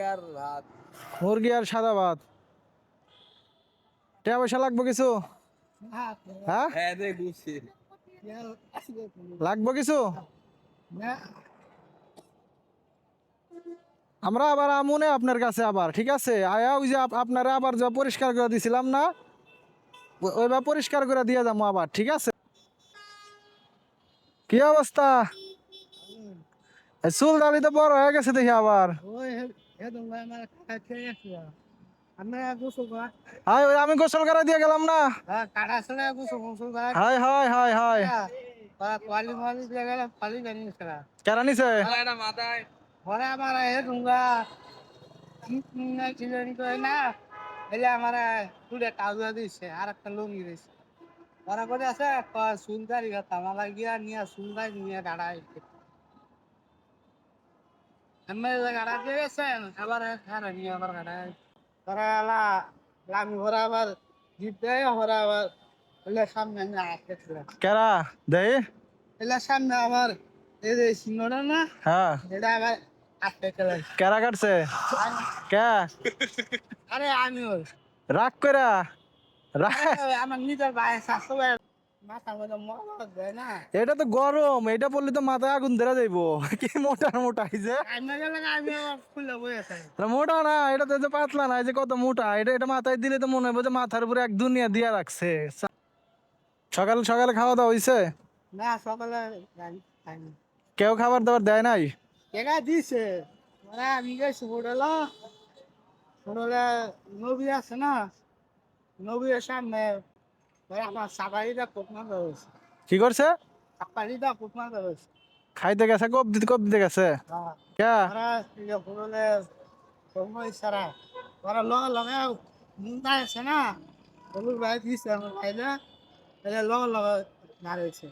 মুরগি ভাত মুরগি আর সাদা ভাত টাকা পয়সা লাগবে কিছু? হ্যাঁ? হ্যাঁ রে গুছি। লাগবে কিছু? আমরা আবার আমুনে আপনার কাছে আবার ঠিক আছে? আয়া ওই যে আপনারা আবার যা পরিষ্কার করে দিছিলাম না? ওইবার পরিষ্কার করে দিয়ে যাব আবার ঠিক আছে? কি অবস্থা? চুল দাড়ি তো বড় হয়ে গেছে দেখি আবার। আমি গোসল করে দিয়ে গেলাম না। নিছে আর একটা লুঙ্গি করে আছে গিয়া গাড়াই আমি গাড়া দিয়ে গেছেন আবার খারা নিয়ে আবার গাড়াই তোরা এলা লামি ভরা আবার জিতে ভরা আবার এলে সামনে আমি আসতেছিলাম কেরা? দেই? এলে সামনে আবার এই যে সিংহটা না হ্যাঁ। এটা আবার আসতে চলে কেরা কাটছে? কে? আরে আমি ওই রাগ রাগ আমার নিজের ভাই শাশু ভাই এটা তো গরম এটা পড়লে তো মাথায় আগুন ধরা যাইবো। কি মোটা মোটা যে? মোটা না এটা তো যে পাতলা না যে কত মোটা এটা এটা মাথায় দিলে তো মনে হবে যে মাথার উপরে এক দুনিয়া দিয়া রাখছে। সকাল সকালে খাওয়া দাওয়া হইছে? না সকালে কেউ খাবার দাবার দেয় নাই? কেগা দিছে। মানে আমি গেছি হোটেল হোটেলে নবী আছে না নবীর সামনে ওই আমার সাবারিটা কোপনা হয়েছে কি করছে? সাবারিটা কোপনা হয়েছে খাইতে গেছে কব দিতে দিতে গেছে? হ্যাঁ। কে? ওরা হোটেলে সময় সারা ওরা লগে লগে মুন্ডা আছে না? হলুদ ভাই দিছে আমার ভাইরা। তাহলে লগে লগে দাঁড়িয়েছে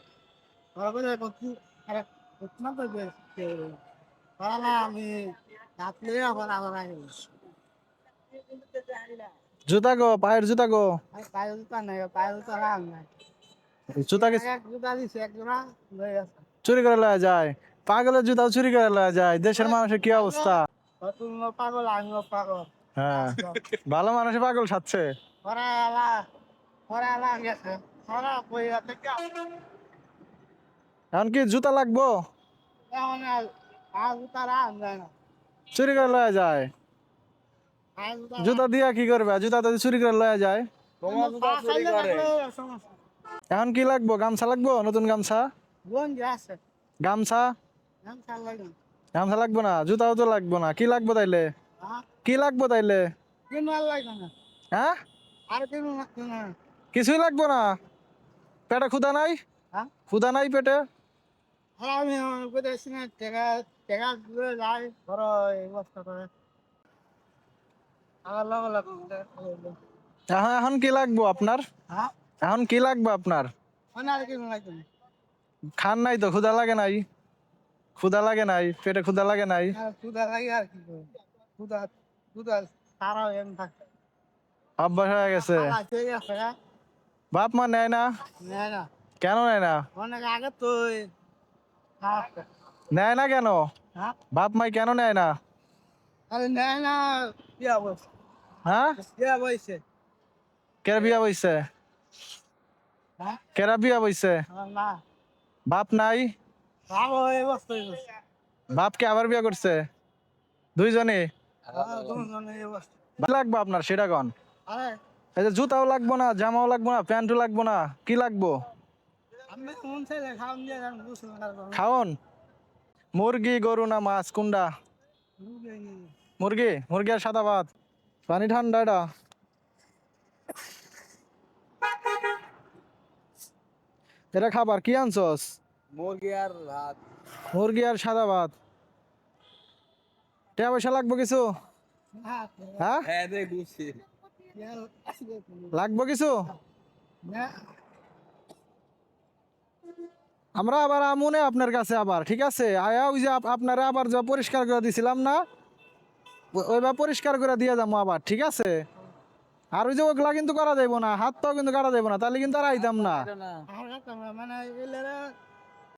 ওরা করে কত আরে কোপনা তো ওরা না আমি রাত্রে আবার আবার আগে জুতা গো পায়ের জুতা গো। পায়ে জুতা নাই পায়ে জুতা রাম নাই। জুতা কি এক জুতা দিছে এক জোড়া লয়ে চুরি করে লওয়া যায়। পাগলের জুতা চুরি করে লওয়া যায়। দেশের মানুষের কি অবস্থা? পাগল আমিও পাগল। হ্যাঁ। ভালো মানুষের পাগল সাচ্ছে ওরা গেছে। এখন কি জুতা লাগবো? এখন আর পায়ে জুতা রাম যায় না। চুরি করে লওয়া যায়। জুতা দিয়া কি করবে? জুতা তো চুরি করে লওয়া যায়? এখন কি লাগবো? গামছা লাগবো? নতুন গামছা? গামছা? গামছা লাগবো। না? জুতাও তো লাগবো না। কি লাগবো তাইলে? হ্যাঁ? কি লাগবো তাইলে? হ্যাঁ? কিছুই লাগবো না? পেটে ক্ষুদা নাই? হ্যাঁ? ক্ষুদা নাই পেটে? আর আমি টেকা টেকা ঘুরে ধরো এই বস্তা করে। এখন এখন কি লাগবো আপনার? হ্যাঁ। এখন কি লাগবে আপনার? মানে আর কিনো লাগতো না খান নাই তো ক্ষুদা লাগে নাই? ক্ষুদা লাগে নাই? পেটে ক্ষুদা লাগে নাই? ক্ষুদা লাগে আর কি ক্ষুদা ক্ষুদা সারাও এম থাকে। অভ্যাস হয়ে গেছে। হ্যাঁ? বাপ মা নেয় না? কেন নেয় না? অনেক আগে তো নেয় না কেন? হ্যাঁ। বাপ মাই কেন নেয় না? আরে নেয় না বলছে হ্যাঁ কেরা বিয়া বইছে? কেরা বিয়া বইছে? আমার না। বাপ নাই? ভালো এই বস্তু বলছে বাপকে আবার বিয়া করছে দুইজনে? দুজনে এই বস্তু কি লাগবে আপনার সেটা কন আরে এই যে জুতাও লাগবো না জামাও লাগবো না প্যান্টও লাগবো না কি লাগবো? খাওন মুরগি গরু না মাছ কুন্ডা মুরগি মুরগি আর সাদা ভাত পানি ঠান্ডা এটা। এটা খাবার কি আনছস? মুরগি আর ভাত। মুরগি আর সাদা ভাত। টাকা পয়সা লাগবে কিছু? হ্যাঁ? হ্যাঁ লাগবে কিছু? আমরা আবার আমুনে আপনার কাছে আবার ঠিক আছে? আয়া ওই যে আপ- আপনারা আবার যা পরিষ্কার করে দিছিলাম না ওইবার পরিষ্কার করে দিয়ে যাব আবার, ঠিক আছে? আর ওই যে ওগুলা কিন্তু করা যাইব না, হাত পাও কিন্তু কাটা যাইব না, তাহলে কিন্তু আর আইতাম না।